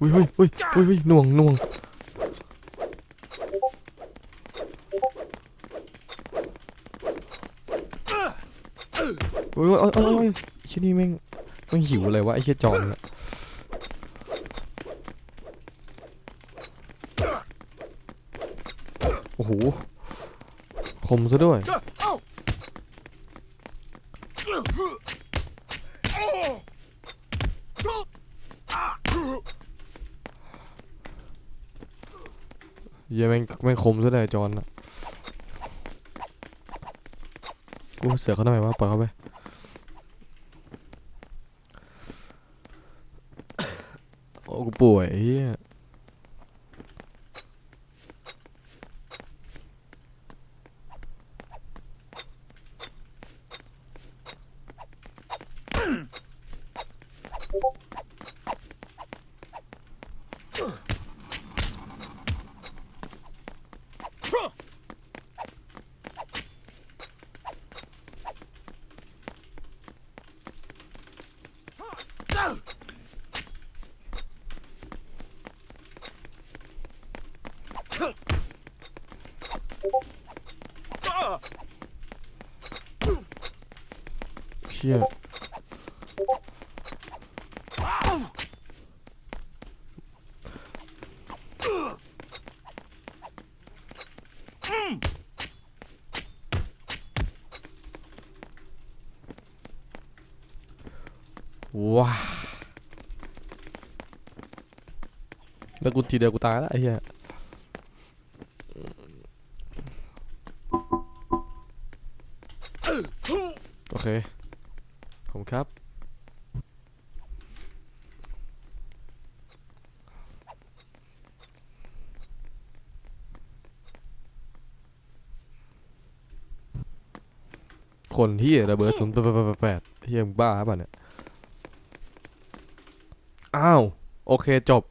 อุ้ยอุ้ยอุ้ยอุ้ยอุ้ยหน่วงหน่วงอุ้ยอุ้ยอุ้ยอุ้ยอุ้ยเชี่ยนี่แม่งแม่งหิวอะไรวะไอ้เชี่ยจอนเนี่ยโอ้โหคมซะด้วย เยี่ยังแม่งแม่งคมซะเลยจอนอะกูเสือเขาทำไมวะปล่อยเขาไปโอ้กูป่วยเฮีย เชี่ยว้าแล้วกูทีเดียวกูตายแล้วไอ้เหี้ย โอเค ผมครับ คนที่ระเบิดศูนย์แปดแปดแปดแปดเฮียมบ้าป่ะเนี่ย อ้าว โอเคจบ